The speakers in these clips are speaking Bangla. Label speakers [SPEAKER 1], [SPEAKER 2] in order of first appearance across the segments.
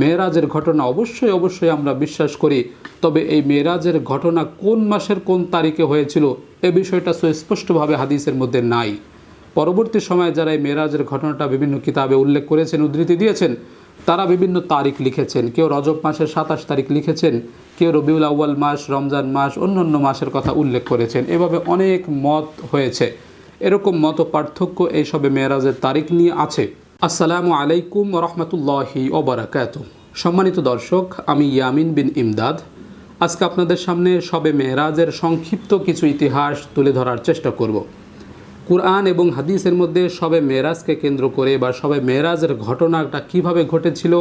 [SPEAKER 1] মেয়েরাজের ঘটনা অবশ্যই অবশ্যই আমরা বিশ্বাস করি। তবে এই মেয়েরাজের ঘটনা কোন মাসের কোন তারিখে হয়েছিল এ বিষয়টা সুস্পষ্টভাবে হাদিসের মধ্যে নাই। পরবর্তী সময়ে যারা এই মেয়েরাজের ঘটনাটা বিভিন্ন কিতাবে উল্লেখ করেছেন, উদ্ধৃতি দিয়েছেন, তারা বিভিন্ন তারিখ লিখেছেন। কেউ রজব মাসের সাতাশ তারিখ লিখেছেন, কেউ রবিউল আউ্য়াল মাস, রমজান মাস অন্য অন্য মাসের কথা উল্লেখ করেছেন। এভাবে অনেক মত হয়েছে। এরকম মত পার্থক্য এইসবে মেয়েরাজের তারিখ নিয়ে আছে। আসসালামু আলাইকুম রহমতুল্লাহি ওবরাকাত সম্মানিত দর্শক, আমি ইয়ামিন বিন ইমদাদ। আজকে আপনাদের সামনে সবে মেয়েরাজের সংক্ষিপ্ত কিছু ইতিহাস তুলে ধরার চেষ্টা করব। কুরআন এবং হাদিসের মধ্যে সবে মেয়েরাজকে কেন্দ্র করে বা সবে মেয়েরাজের ঘটনাটা কীভাবে ঘটেছিল,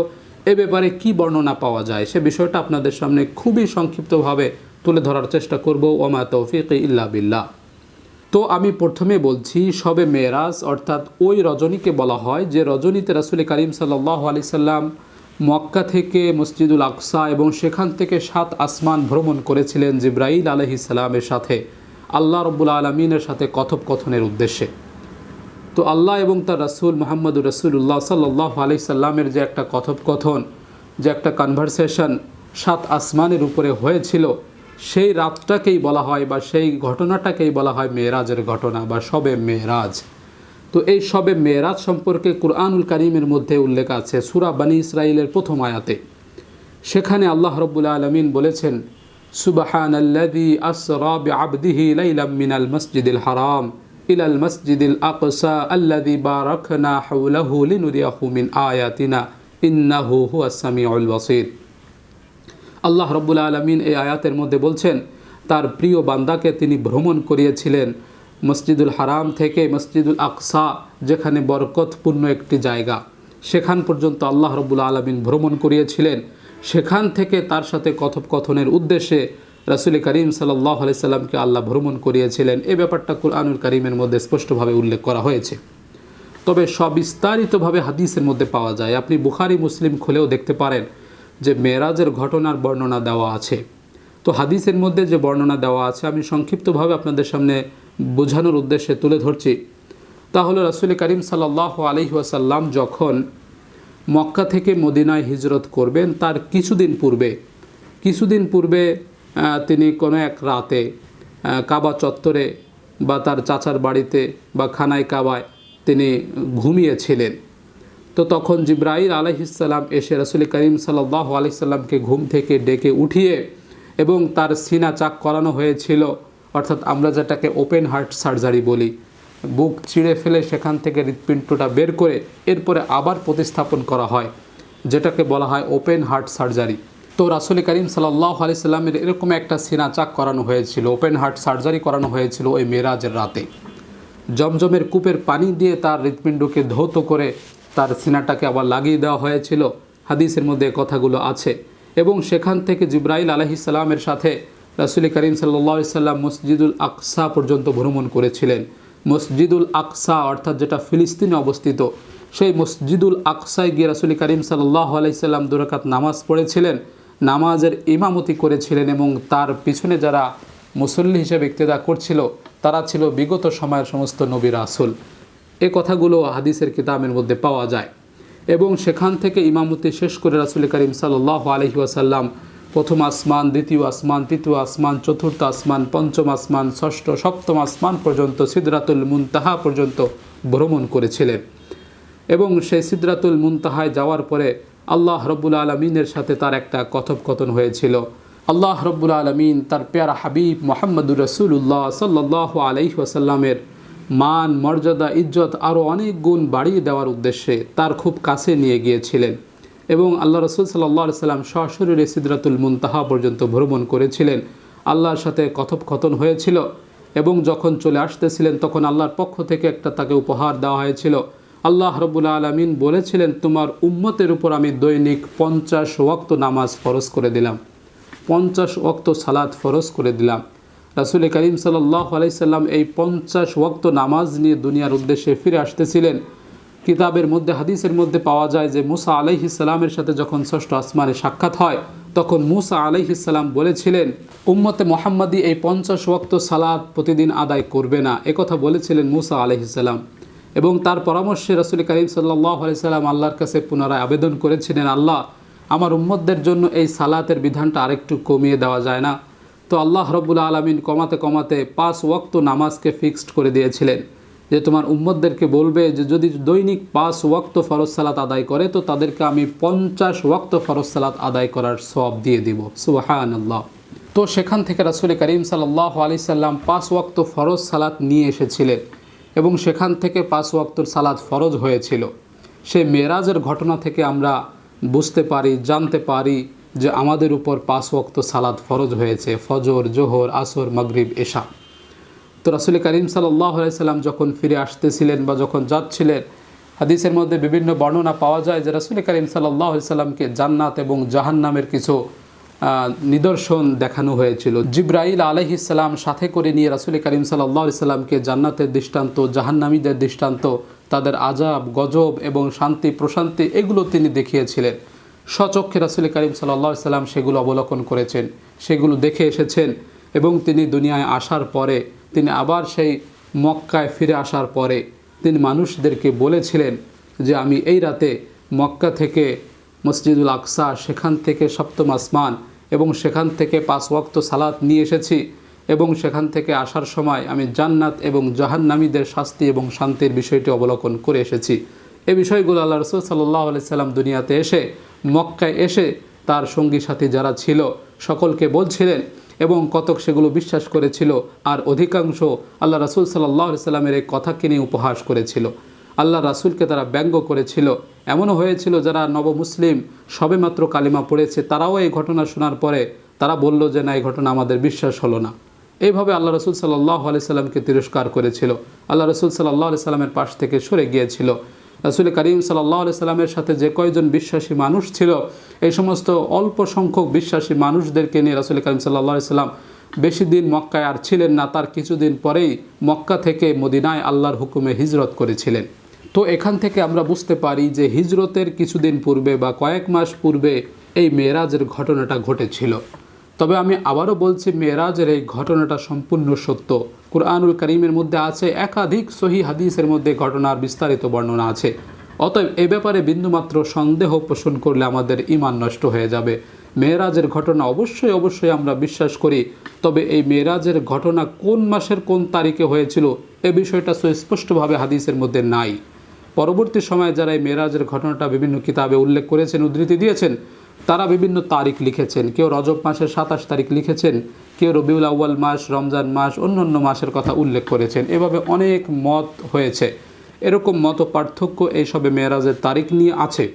[SPEAKER 1] এ ব্যাপারে কি বর্ণনা পাওয়া যায়, সে বিষয়টা আপনাদের সামনে খুবই সংক্ষিপ্তভাবে তুলে ধরার চেষ্টা করব। ওমা তৌফিক ইল্লা বিল্লাহ। তো আমি প্রথমে বলছি, সবে মেয়েরাজ, অর্থাৎ ওই রজনীকে বলা হয়, যে রজনীতে রাসুল করিম সাল্লাহ আলি সাল্লাম মক্কা থেকে মসজিদুল আকসা এবং সেখান থেকে সাত আসমান ভ্রমণ করেছিলেন জিব্রাইল আলহি সাল্লামের সাথে, আল্লাহ রব্বুল আলমিনের সাথে কথোপকথনের উদ্দেশ্যে। তো আল্লাহ এবং তার রাসুল মোহাম্মদুর রসুল্লাহ সাল্লাহ আলি সাল্লামের যে একটা কথোপকথন, যে একটা কনভারসেশন সাত আসমানের উপরে হয়েছিল সেই রাতটাকেই বলা হয় বা সেই ঘটনাটাকেই বলা হয় মেয়েরাজের ঘটনা বা সবে মেয়েরাজ। তো এই সবে মেয়েরাজ সম্পর্কে কুরআনুল করিমের মধ্যে উল্লেখ আছে সুরা বানী ইসরাইলের প্রথম আয়াতে। সেখানে আল্লাহ রব্বুল আলমিন বলেছেন সুবাহান আল্লাদি আসরা আবদিহি লাইলাম মিনাল মসজিদুল হারাম, ইলাল মসজিদুল আকসা আল্লাদি বারাকনা হাউলাহু লিনুরিয়াহু মিন আয়াতিনা, ইন্নাহু হুয়াস সামিউল বাসির। আল্লাহ রব্বুল আলমিন এই আয়াতের মধ্যে বলছেন, তার প্রিয় বান্দাকে তিনি ভ্রমণ করিয়েছিলেন মসজিদুল হারাম থেকে মসজিদুল আকসা, যেখানে বরকতপূর্ণ একটি জায়গা। সেখান পর্যন্ত আল্লাহ রব্বুল আলমিন ভ্রমণ করিয়েছিলেন। সেখান থেকে তার সাথে কথোপকথনের উদ্দেশ্যে রাসুল করিম সাল্লাহ আলি সাল্লামকে আল্লাহ ভ্রমণ করিয়েছিলেন। এ ব্যাপারটা কুরআনুল করিমের মধ্যে স্পষ্টভাবে উল্লেখ করা হয়েছে। তবে সবিস্তারিতভাবে হাদিসের মধ্যে পাওয়া যায়, আপনি বুখারি, মুসলিম খুলেও দেখতে পারেন যে মেয়েরাজের ঘটনার বর্ণনা দেওয়া আছে। তো হাদিসের মধ্যে যে বর্ণনা দেওয়া আছে, আমি সংক্ষিপ্তভাবে আপনাদের সামনে বোঝানোর উদ্দেশ্যে তুলে ধরছি। তাহলে রাসুল করিম সাল্লাহ আলহি ওয়াসাল্লাম যখন মক্কা থেকে মদিনায় হিজরত করবেন, তার কিছুদিন পূর্বে কিছুদিন পূর্বে তিনি কোনো এক রাতে কাবা চত্বরে বা তার চাচার বাড়িতে বা খানায় কাবায় তিনি ঘুমিয়েছিলেন। তো তখন জিব্রাইল আলহিসাল্লাম এসে রসুল করিম সাল্লাহ আলহিসাল্লামকে ঘুম থেকে ডেকে উঠিয়ে এবং তার সিনা চাক করানো হয়েছিল। অর্থাৎ আমরা যেটাকে ওপেন হার্ট সার্জারি বলি, বুক চিড়ে ফেলে সেখান থেকে হৃৎপিণ্ডটা বের করে এরপরে আবার প্রতিস্থাপন করা হয়, যেটাকে বলা হয় ওপেন হার্ট সার্জারি। তো রাসুল করিম সাল্লাহ আলি সাল্লামের এরকম একটা সিনা চাক করানো হয়েছিল, ওপেন হার্ট সার্জারি করানো হয়েছিল ওই মেরাজের রাতে। জমজমের কূপের পানি দিয়ে তার হৃৎপিণ্ডকে ধৌত করে তার সিনাটাকে আবার লাগিয়ে দেওয়া হয়েছিল। হাদিসের মধ্যে কথাগুলো আছে। এবং সেখান থেকে জিব্রাইল আলহি সাল্লামের সাথে রাসুল করিম সাল্লা সাল্লাম মসজিদুল আকসা পর্যন্ত ভ্রমণ করেছিলেন। মসজিদুল আকসা অর্থাৎ যেটা ফিলিস্তিনে অবস্থিত, সেই মসজিদুল আকসায় গিয়ে রাসুল করিম সাল্লাহ আলাইসাল্লাম দুরাকাত নামাজ পড়েছিলেন। নামাজের ইমামতি করেছিলেন এবং তার পিছনে যারা মুসল্লি হিসেবে ইক্তেদা করছিল, তারা ছিল বিগত সময়ের সমস্ত নবীর আসল এ কথাগুলো হাদিসের কিতাবের মধ্যে পাওয়া যায়। এবং সেখান থেকে ইমামতি শেষ করে রাসুল করিম সাল্লাহ আলহি আসাল্লাম প্রথম আসমান, দ্বিতীয় আসমান, তৃতীয় আসমান, চতুর্থ আসমান, পঞ্চম আসমান, ষষ্ঠ, সপ্তম আসমান পর্যন্ত সিদরাতুল মুনতাহা পর্যন্ত ভ্রমণ করেছিলেন। এবং সেই সিদরাতুল মুনতাহায় যাওয়ার পরে আল্লাহ রব্বুল আলমিনের সাথে তার একটা কথোপকথন হয়েছিল। আল্লাহ রব্বুল আলমিন তার পেয়ারা হাবিব মোহাম্মদুর রসুল্লাহ সাল্লাহ আলহি আসাল্লামের মান, মর্যাদা, ইজ্জত আরও অনেক গুণ বাড়িয়ে দেওয়ার উদ্দেশ্যে তার খুব কাছে নিয়ে গিয়েছিলেন এবং আল্লাহ রসুল সাল্লাহ সাল্লাম সশরীরে সিদরাতুল মুনতাহা পর্যন্ত ভ্রমণ করেছিলেন। আল্লাহর সাথে কথোপকথন হয়েছিল এবং যখন চলে আসতেছিলেন তখন আল্লাহর পক্ষ থেকে একটা তাকে উপহার দেওয়া হয়েছিল। আল্লাহ রবুল্লা আলমিন বলেছিলেন, তোমার উম্মতের উপর আমি দৈনিক পঞ্চাশ ওয়াক্ত নামাজ ফরজ করে দিলাম। পঞ্চাশ ওয়াক্ত সালাদ ফরজ করে দিলাম। রাসুল করিম সাল্লাহ আলাইসাল্লাম এই পঞ্চাশ ওয়াক্ত নামাজ নিয়ে দুনিয়ার উদ্দেশ্যে ফিরে আসতেছিলেন। কিতাবের মধ্যে, হাদিসের মধ্যে পাওয়া যায় যে মুসা আলাইহিসাল্লামের সাথে যখন ষষ্ঠ আসমানে সাক্ষাৎ হয়, তখন মুসা আলাইহিসাল্লাম বলেছিলেন, উম্মতে মোহাম্মদী এই পঞ্চাশ ওয়াক্ত সালাদ প্রতিদিন আদায় করবে না। একথা বলেছিলেন মুসা আলাইহিসাল্লাম এবং তার পরামর্শে রসুল করিম সাল্লাহ আলাইসাল্লাম আল্লাহর কাছে পুনরায় আবেদন করেছিলেন, আল্লাহ, আমার উম্মতদের জন্য এই সালাতের বিধানটা আরেকটু কমিয়ে দেওয়া যায় না। তো আল্লাহ রব্বুল আলমিন কমাতে কমাতে পাঁচ ওয়াক্ত নামাজকে ফিক্সড করে দিয়েছিলেন। যে তোমার উম্মদদেরকে বলবে যে যদি দৈনিক পাঁচ ওয়াক্ত ফরজ সালাত আদায় করে, তো তাদেরকে আমি পঞ্চাশ ওয়াক্ত ফরজ সালাত আদায় করার সব দিয়ে দিব। সুবাহান আল্লাহ তো সেখান থেকে রাসুল করিম সাল্লাহ আলি সাল্লাম পাঁচ ওয়াক্ত ফরজ সালাত নিয়ে এসেছিলেন এবং সেখান থেকে পাঁচ ওয়াক্তর সালাত ফরজ হয়েছিল। সে মেরাজের ঘটনা থেকে আমরা বুঝতে পারি, জানতে পারি যে আমাদের উপর পাঁচ ওয়াক্ত সালাদ ফরজ হয়েছে, ফজর, জোহর, আসর, মাগরিব, এশা। তো রাসুল করিম সাল্লাম যখন ফিরে আসতেছিলেন বা যখন যাচ্ছিলেন, হাদিসের মধ্যে বিভিন্ন বর্ণনা পাওয়া যায় যে রাসুল করিম সাল্লাহ সাল্লামকে জান্নাত এবং জাহান্নামের কিছু নিদর্শন দেখানো হয়েছিল। জিব্রাইল আলহিসাল্লাম সাথে করে নিয়ে রাসুল করিম সাল্লাহ সাল্লামকে জান্নাতের দৃষ্টান্ত, জাহান্নামীদের দৃষ্টান্ত, তাদের আজাব গজব এবং শান্তি প্রশান্তি এগুলো তিনি দেখিয়েছিলেন। স্বচক্ষে রাসুল করিম সাল্লাহ সাল্লাম সেগুলো অবলোকন করেছেন, সেগুলো দেখে এসেছেন এবং তিনি দুনিয়ায় আসার পরে, তিনি আবার সেই মক্কায় ফিরে আসার পরে তিনি মানুষদেরকে বলেছিলেন যে, আমি এই রাতে মক্কা থেকে মসজিদুল আকসা, সেখান থেকে সপ্তম আসমান এবং সেখান থেকে পাঁচ ওয়াক্ত সালাত নিয়ে এসেছি এবং সেখান থেকে আসার সময় আমি জান্নাত এবং জাহান্নামীদের শাস্তি এবং শান্তির বিষয়টি অবলোকন করে এসেছি। এ বিষয়গুলো আল্লাহ রসুল সাল্লাহ সাল্লাম দুনিয়াতে এসে মক্কায় এসে তার সঙ্গী সাথী যারা ছিল সকলকে বলছিলেন এবং কতক সেগুলো বিশ্বাস করেছিল আর অধিকাংশ আল্লাহ রাসুল সাল্লাহ সাল্লামের এই কথাকে নিয়ে উপহাস করেছিল। আল্লাহ রাসুলকে তারা ব্যঙ্গ করেছিল। এমনও হয়েছিল যারা নবমুসলিম, সবেমাত্র কালিমা পড়েছে, তারাও এই ঘটনা শোনার পরে তারা বলল যে, না, এই ঘটনা আমাদের বিশ্বাস হলো না। এইভাবে আল্লাহ রসুল সাল্লাহ আলি সাল্লামকে তিরস্কার করেছিল। আল্লাহ রসুল সাল্লাহ আলি সাল্লামের পাশ থেকে সরে গিয়েছিল। রাসুল করিম সাল্লাহ সাল্লামের সাথে যে কয়জন বিশ্বাসী মানুষ ছিল, এই সমস্ত অল্প সংখ্যক বিশ্বাসী মানুষদেরকে নিয়ে রাসুল করিম সাল্লাহ সাল্লাম বেশি দিন মক্কায় আর ছিলেন না, তার কিছুদিন পরেই মক্কা থেকে মদিনায় আল্লাহর হুকুমে হিজরত করেছিলেন। তো এখান থেকে আমরা বুঝতে পারি যে হিজরতের কিছুদিন পূর্বে বা কয়েক মাস পূর্বে এই মেয়েরাজের ঘটনাটা ঘটেছিল। তবে আমি আবারও বলছি, মেয়েরাজের এই ঘটনাটা সম্পূর্ণ সত্য। কুরআনুল করিমের মধ্যে আছে একাধিক সহি হাদিসের মধ্যে ঘটনার বিস্তারিত বর্ণনা আছে। অতএব এ ব্যাপারে বিন্দুমাত্র সন্দেহ পোষণ করলে আমাদের ইমান নষ্ট হয়ে যাবে। মেয়েরাজের ঘটনা অবশ্যই অবশ্যই আমরা বিশ্বাস করি, তবে এই মেয়েরাজের ঘটনা কোন মাসের কোন তারিখে হয়েছিল এ বিষয়টা সুস্পষ্টভাবে হাদিসের মধ্যে নাই। পরবর্তী সময়ে যারা এই মেয়েরাজের ঘটনাটা বিভিন্ন কিতাবে উল্লেখ করেছেন, উদ্ধৃতি দিয়েছেন তারা বিভিন্ন তারিখ লিখেছেন। কেউ রজব মাসের সাতাশ তারিখ লিখেছেন, কেউ রবিউল আউ্য়াল মাস, রমজান মাস, অন্য অন্য মাসের কথা উল্লেখ করেছেন। এভাবে অনেক মত হয়েছে। এরকম মত পার্থক্য এইসবে মেয়েরাজের তারিখ নিয়ে আছে।